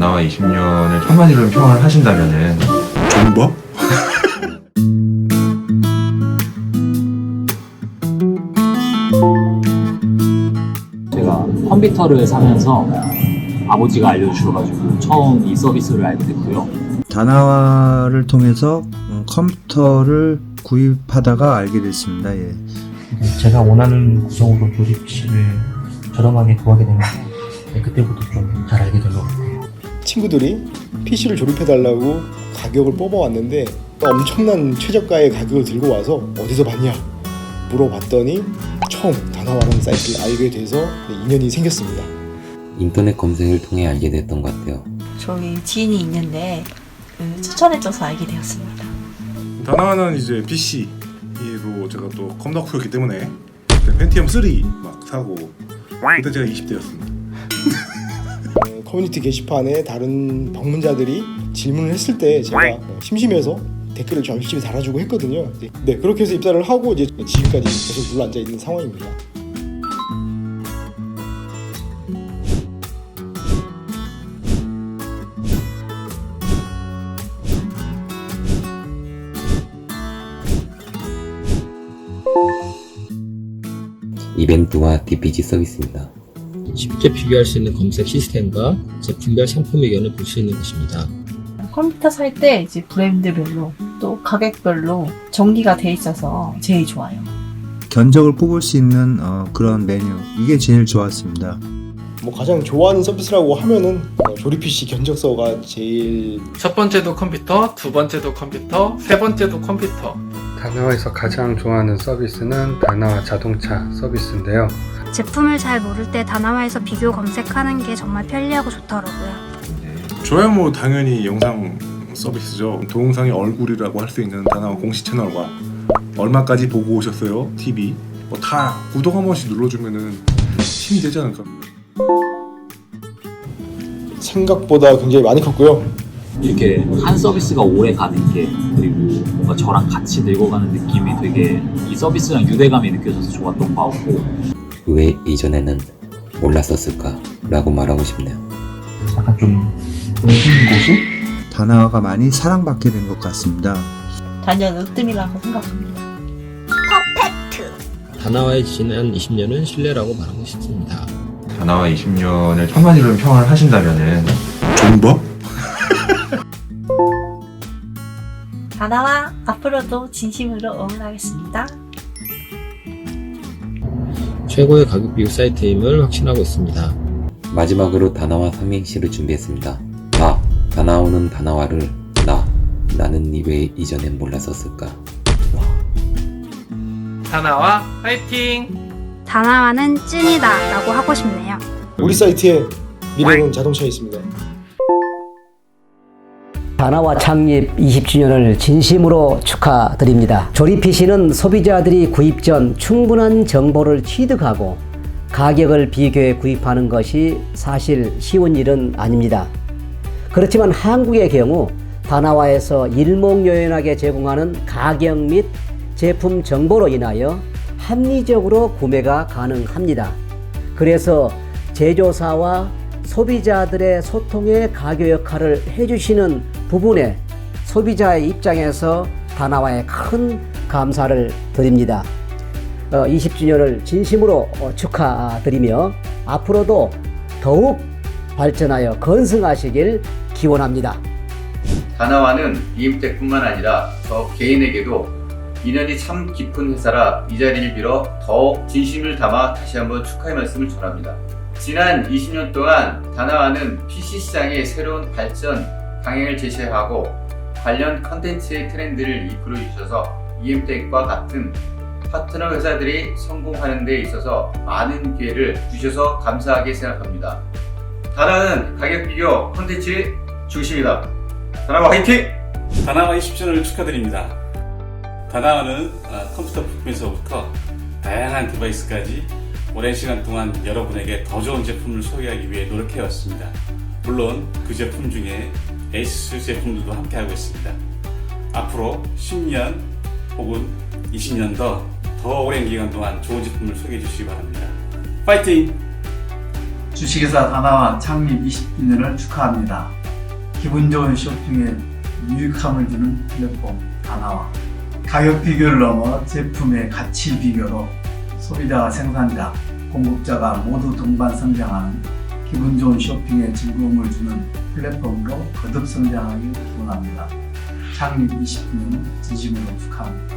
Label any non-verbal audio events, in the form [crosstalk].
다나와 20년을 한마디로 평을 하신다면은 존버? [laughs] 제가 컴퓨터를 사면서 아버지가 알려주셔가지고 처음 이 서비스를 알게 됐고요. 다나와를 통해서 어, 컴퓨터를 구입하다가 알게 됐습니다. 예. 제가 원하는 구성으로 조립 PC를 저렴하게 구하게 되면서 네, 그때부터 좀 잘 알게 된 것 같아요. 친구들이 PC를 조립해달라고 가격을 뽑아왔는데 엄청난 최저가의 가격을 들고 와서 어디서 봤냐 물어봤더니 처음 다나와라는 사이트를 알게 돼서 네, 인연이 생겼습니다. 인터넷 검색을 통해 알게 됐던 것 같아요. 저희 지인이 있는데 그 추천해줘서 알게 되었습니다. 다나와는 이제 PC로 제가 또 컴덕후였기 때문에 그때 펜티엄 3 막 사고 그때 제가 20대였습니다. 어, 커뮤니티 게시판에 다른 방문자들이 질문을 했을 때 제가 어, 심심해서 댓글을 좀 열심히 달아주고 했거든요. 네, 네, 그렇게 해서 입사를 하고 이제 지금까지 계속 눌러 앉아 있는 상황입니다. 이벤트와 DPG 서비스입니다. 쉽게 비교할 수 있는 검색 시스템과 제품별 상품 의견을 볼 수 있는 것입니다. 컴퓨터 살 때 이제 브랜드별로 또 가격별로 정리가 돼 있어서 제일 좋아요. 견적을 뽑을 수 있는 어, 그런 메뉴 이게 제일 좋았습니다. 뭐 가장 좋아하는 서비스라고 하면은 어, 조립 PC 견적서가 제일 첫 번째도 컴퓨터, 두 번째도 컴퓨터, 세 번째도 컴퓨터. 다나와에서 가장 좋아하는 서비스는 다나와 자동차 서비스인데요. 제품을 잘 모를 때 다나와에서 비교 검색하는 게 정말 편리하고 좋더라고요. 저야 뭐 당연히 영상 서비스죠. 동영상의 얼굴이라고 할 수 있는 다나와 공식 채널과 얼마까지 보고 오셨어요? TV 뭐 다 구독 한 번씩 눌러주면은 힘이 되지 않을까? 생각보다 굉장히 많이 컸고요. 이렇게 한 서비스가 오래 가는 게 그리고 뭔가 저랑 같이 늙어가는 느낌이 되게 이 서비스랑 유대감이 느껴져서 좋았던 것 같고 왜 이전에는 몰랐었을까라고 말하고 싶네요. 약간 좀 은근 고수? 다나와가 많이 사랑받게 된 것 같습니다. 단연 으뜸이라고 생각합니다. 다나와의 지난 20년은 신뢰라고 말하고 싶습니다. 다나와 20년을 한마디로 평을 하신다면은 존버? [laughs] 다나와 앞으로도 진심으로 응원하겠습니다. 최고의 가격 비교 사이트임을 확신하고 있습니다. 마지막으로 다나와 삼행시를 준비했습니다. 다, 다나오는 다나와를 나, 나는 니왜 이전엔 몰랐었을까? 다나와 화이팅! 다나와는 찐이다 라고 하고 싶네요. 우리 사이트에 미래는 자동차에 있습니다. 다나와 창립 20주년을 진심으로 축하드립니다. 조립 PC는 소비자들이 구입 전 충분한 정보를 취득하고 가격을 비교해 구입하는 것이 사실 쉬운 일은 아닙니다. 그렇지만 한국의 경우 다나와에서 일목요연하게 제공하는 가격 및 제품 정보로 인하여 합리적으로 구매가 가능합니다. 그래서 제조사와 소비자들의 소통의 가교 역할을 해주시는 부분에 소비자의 입장에서 다나와에 큰 감사를 드립니다. 어, 20주년을 진심으로 어, 축하드리며 앞으로도 더욱 발전하여 건승하시길 기원합니다. 다나와는 이임텍뿐만 아니라 저 개인에게도 인연이 참 깊은 회사라 이 자리를 빌어 더 진심을 담아 다시 한번 축하의 말씀을 전합니다. 지난 20년 동안 다나와는 PC 시장의 새로운 발전 방향을 제시하고 관련 컨텐츠의 트렌드를 이끌어 주셔서 이엠텍과 같은 파트너 회사들이 성공하는 데 있어서 많은 기회를 주셔서 감사하게 생각합니다. 다나와는 가격 비교 컨텐츠 중심이다. 다나와 화이팅! 다나와 20주년을 축하드립니다. 다나와는 아, 컴퓨터 부품에서부터 다양한 디바이스까지 오랜 시간 동안 여러분에게 더 좋은 제품을 소개하기 위해 노력해 왔습니다. 물론 그 제품 중에 에이스 제품들도 함께 하고 있습니다. 앞으로 10년 혹은 20년 더, 더 오랜 기간 동안 좋은 제품을 소개해 주시기 바랍니다. 파이팅! 주식회사 다나와 창립 20주년을 축하합니다. 기분 좋은 쇼핑에 유익함을 주는 플랫폼 다나와 가격 비교를 넘어 제품의 가치 비교로 소비자와 생산자, 공급자가 모두 동반 성장하는 기분 좋은 쇼핑에 즐거움을 주는 플랫폼으로 거듭 성장하길 기원합니다. 창립 20주년 진심으로 축하합니다.